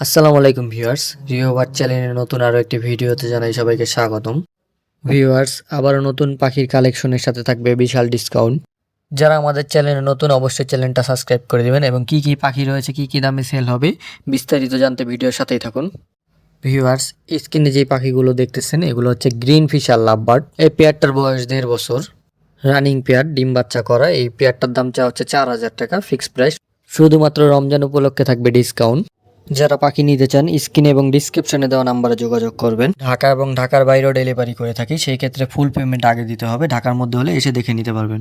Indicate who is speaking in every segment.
Speaker 1: আসসালামু আলাইকুম ভিউয়ার্স, রিওভার চ্যানেলের নতুন আরও একটি ভিডিওতে জানাই সবাইকে স্বাগতম। ভিউয়ার্স, আবারও নতুন পাখির কালেকশনের সাথে থাকবে বিশাল ডিসকাউন্ট যারা আমাদের চ্যানেলে নতুন, অবশ্যই চ্যানেলটা সাবস্ক্রাইব করে দিবেন এবং কি কি পাখি রয়েছে, কি কি দামে সেল হবে, বিস্তারিত জানতে ভিডিওর সাথেই থাকুন। ভিউয়ার্স, স্ক্রিনে যে পাখিগুলো দেখতেছেন, এগুলো হচ্ছে গ্রিন ফিশার লাভবার্ড। এই পেয়ারটার বয়স দেড় বছর। রানিং পেয়ার, ডিম বাচ্চা করা, এই পেয়ারটার দাম চা হচ্ছে চার হাজার টাকা ফিক্সড প্রাইস শুধুমাত্র রমজান উপলক্ষে থাকবে ডিসকাউন্ট যারা পাখি নিতে চান স্ক্রিনে এবং ডিসক্রিপশনে দেওয়া নাম্বারে যোগাযোগ করবেন। ঢাকা এবং ঢাকার বাইরেও ডেলিভারি করে থাকি সেই ক্ষেত্রে ফুল পেমেন্ট আগে দিতে হবে ঢাকার মধ্যে হলে এসে দেখে নিতে পারবেন।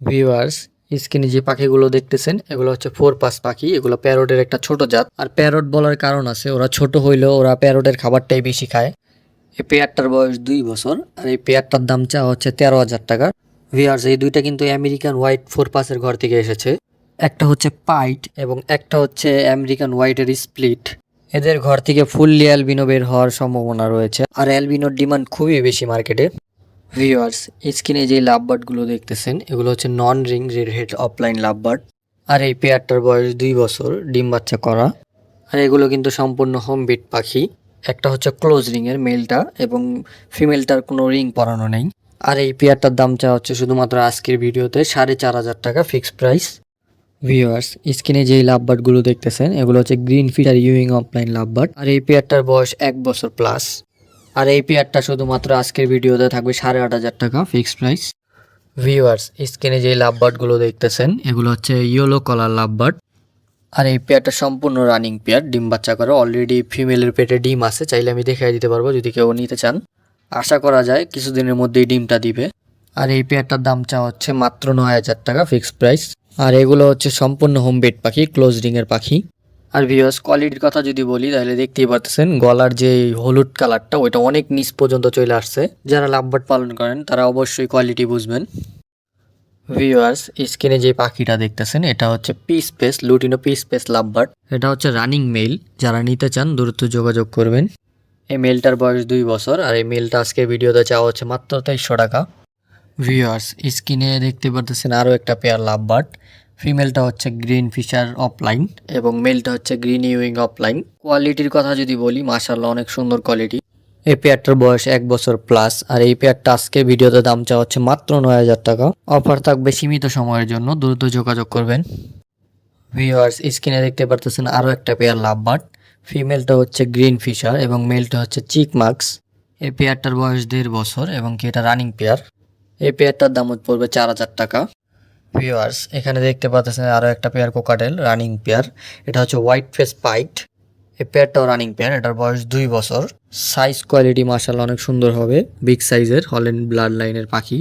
Speaker 1: ভিউয়ার্স স্ক্রিনে যে পাখিগুলো দেখতেছেন এগুলো হচ্ছে ফোর পাস পাখি এগুলো প্যারোটের একটা ছোট জাত। আর প্যারট বলার কারণ আছে ওরা ছোট হইলেও ওরা প্যারোটের খাবারটাই বেশি খায়। এই পেয়ারটার বয়স দুই বছর আর এই পেয়ারটার দাম চা হচ্ছে তেরো হাজার টাকা। ভিউয়ার্স এই দুইটা কিন্তু আমেরিকান হোয়াইট ফোর পাসের ঘর থেকে এসেছে। একটা হচ্ছে পাইট এবং একটা হচ্ছে আমেরিকান হোয়াইটের স্প্লিট। এদের ঘর থেকে ফুললি অ্যালবিনো বের হওয়ার সম্ভাবনা রয়েছে আর অ্যালবিনোর ডিমান্ড খুবই বেশি মার্কেটে। ভিউয়ার্স স্ক্রিনে যে লাভবার্ডগুলো দেখতেছেন, এগুলো হচ্ছে non ring red head opaline lovebird. আর এই পেয়ারটার বয়স দুই বছর, ডিম বাচ্চা করা। আর এগুলো কিন্তু সম্পূর্ণ হোম বিট পাখি। একটা হচ্ছে ক্লোজ রিংয়ের মেলটা এবং ফিমেলটার কোনো রিং পরানো নেই। আর এই পেয়ারটার দাম চা হচ্ছে শুধুমাত্র আজকের ভিডিওতে সাড়ে চার হাজার টাকা ফিক্সড প্রাইস ভিউয়ার্স স্ক্রিনে যেই লাভবার্ডগুলো দেখতেছেন, এগুলো হচ্ছে green fischer euwing opaline love lovebird. আর এই পেয়ারটার বয়স এক বছর প্লাস আর এই পেয়ারটা শুধুমাত্র আজকের ভিডিওতে থাকবে সাড়ে আট হাজার টাকা ফিক্সড প্রাইস ভিউয়ার্স স্ক্রিনে যেই লাভবার্ডগুলো দেখতেছেন, এগুলো হচ্ছে ইয়েলো কলার লাভবার্ড। আর এই পেয়ারটা সম্পূর্ণ রানিং পেয়ার ডিম বাচ্চা করে। অলরেডি ফিমেলের পেটে ডিম আছে, চাইলে আমি দেখাই দিতে পারব যদি কেউ নিতে চান। আশা করা যায়, কিছুদিনের মধ্যেই ডিমটা দিবে। আর এই পেয়ারটার দাম চা হচ্ছে মাত্র নয় হাজার টাকা ফিক্সড প্রাইস আর এগুলো হচ্ছে সম্পূর্ণ হোম বেড পাখি ক্লোজ রিংয়ের পাখি। আর ভিউয়ার্স কোয়ালিটির কথা যদি বলি, তাহলে দেখতেই পারতেছেন, গলার যে হলুদ কালারটা ওইটা অনেক নিচ পর্যন্ত চলে আসছে। যারা লাভবার্ড পালন করেন, তারা অবশ্যই কোয়ালিটি বুঝবেন। ভিউয়ার্স স্ক্রিনে যে পাখিটা দেখতেছেন, এটা হচ্ছে peach face lutino peach face lovebird এটা হচ্ছে রানিং মেল যারা নিতে চান, দ্রুত যোগাযোগ করবেন। এই মেলটার বয়স দুই বছর, আর এই মেলটা আজকে ভিডিওতে চাওয়া হচ্ছে মাত্র তেইশশো টাকা। ভিউয়ার্স স্ক্রিনে দেখতে পারতেছেন আরও একটা পেয়ার লাভবার্ড ফিমেলটা হচ্ছে গ্রিন ফিশার অফলাইন এবং মেলটা হচ্ছে গ্রিন ইউইং অফলাইন কোয়ালিটির কথা যদি বলি মাশাল্লাহ অনেক সুন্দর কোয়ালিটি এই পেয়ারটার বয়স এক বছর প্লাস আর এই পেয়ারটা আজকে ভিডিওতে দাম চাওয়া হচ্ছে মাত্র নয় হাজার টাকা। অফার থাকবে সীমিত সময়ের জন্য, দ্রুত যোগাযোগ করবেন। ভিউয়ার্স স্ক্রিনে দেখতে পারতেছেন আরও একটা পেয়ার লাভবার্ড ফিমেলটা হচ্ছে গ্রিন ফিশার এবং মেলটা হচ্ছে চিক মার্কস এই পেয়ারটার বয়স দেড় বছর এবং কি এটা রানিং পেয়ার এই পেয়ারটার দাম পড়বে চার হাজার টাকা। ভিউয়ার্স এখানে দেখতে পাচ্ছেন আরও একটা পেয়ার কোকাটেল রানিং পেয়ার। এটা হচ্ছে হোয়াইট ফেস পাইট এই পেয়ারটাও রানিং পেয়ার, এটার বয়স দুই বছর। সাইজ কোয়ালিটি মার্শাল অনেক সুন্দর হবে। বিগ সাইজের হলেন ব্লাড লাইনের পাখি।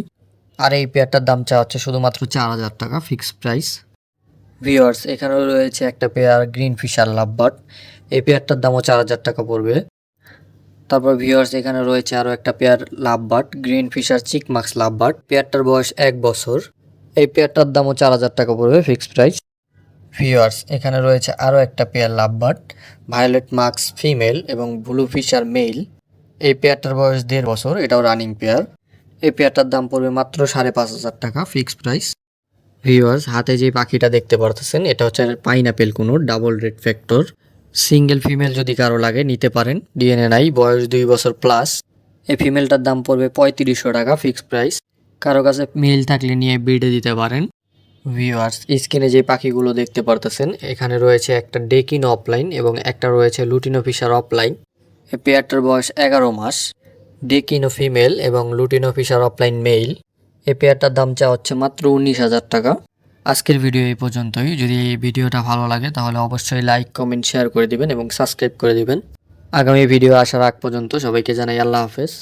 Speaker 1: আর এই পেয়ারটার দাম চা হচ্ছে শুধুমাত্র চার হাজার টাকা ফিক্সড প্রাইস ভিউয়ার্স এখানেও রয়েছে একটা পেয়ার গ্রিন ফিশার লাভবার্ড এই পেয়ারটার দামও চার হাজার টাকা পড়বে। তারপর ভিউয়ার্স এখানে রয়েছে আরও একটা pair love lovebird green fischer cheek marks lovebird. পেয়ারটার বয়স এক বছর। এই পেয়ারটার দামও চার হাজার টাকা পড়বে ফিক্সড প্রাইস ভিউয়ার্স এখানে রয়েছে আরও একটা pair love lovebird violet masked female এবং ব্লু ফিশার মেল এই পেয়ারটার বয়স দেড় বছর, এটাও রানিং পেয়ার এই পেয়ারটার দাম পড়বে মাত্র সাড়ে পাঁচ হাজার টাকা ফিক্সড প্রাইস ভিউয়ার্স হাতে যে পাখিটা দেখতে পারতেছেন, এটা হচ্ছে পাইনাপেল কোনো double red factor single female যদি কারও লাগে, নিতে পারেন। ডিএনএ নাই, বয়স দুই বছর প্লাস এই ফিমেলটার দাম পড়বে পঁয়ত্রিশশো টাকা ফিক্সড প্রাইস কারও কাছে মেল থাকলে নিয়ে বিডে দিতে পারেন। ভিউয়ার্স স্ক্রিনে যে পাখিগুলো দেখতে পারতেছেন, এখানে রয়েছে একটা ডেকিন অফলাইন এবং একটা রয়েছে লুটিনো ফিশার অফলাইন এই পেয়ারটার বয়স এগারো মাস। ডেকিনো ফিমেল এবং লুটিনো ফিশার অফলাইন মেল এই পেয়ারটার দাম চা হচ্ছে মাত্র উনিশ হাজার টাকা। আজকের ভিডিও এই পর্যন্তই। যদি এই ভিডিওটা ভালো লাগে, তাহলে অবশ্যই লাইক কমেন্ট শেয়ার করে দিবেন এবং সাবস্ক্রাইব করে দিবেন। আগামী ভিডিও আসার আগ পর্যন্ত সবাইকে জানাই আল্লাহ হাফেজ।